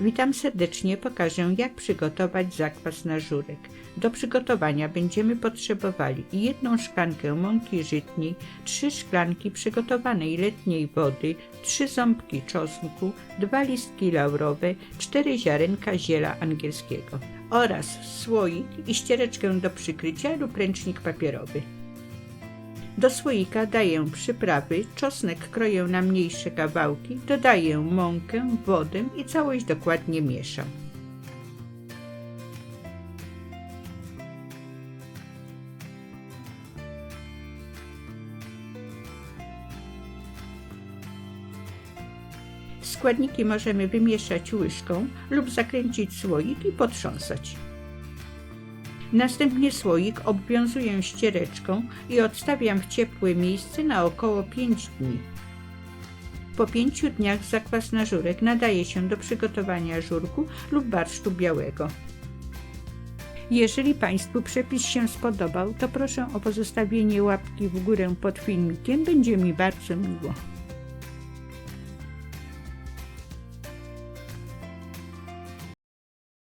Witam serdecznie, pokażę jak przygotować zakwas na żurek. Do przygotowania będziemy potrzebowali jedną szklankę mąki żytniej, trzy szklanki przygotowanej letniej wody, trzy ząbki czosnku, dwa listki laurowe, cztery ziarenka ziela angielskiego oraz słoik i ściereczkę do przykrycia lub ręcznik papierowy. Do słoika daję przyprawy, czosnek kroję na mniejsze kawałki, dodaję mąkę, wodę i całość dokładnie mieszam. Składniki możemy wymieszać łyżką lub zakręcić słoik i potrząsać. Następnie słoik obwiązuję ściereczką i odstawiam w ciepłe miejsce na około 5 dni. Po 5 dniach zakwas na żurek nadaje się do przygotowania żurku lub barszczu białego. Jeżeli Państwu przepis się spodobał, to proszę o pozostawienie łapki w górę pod filmikiem, będzie mi bardzo miło.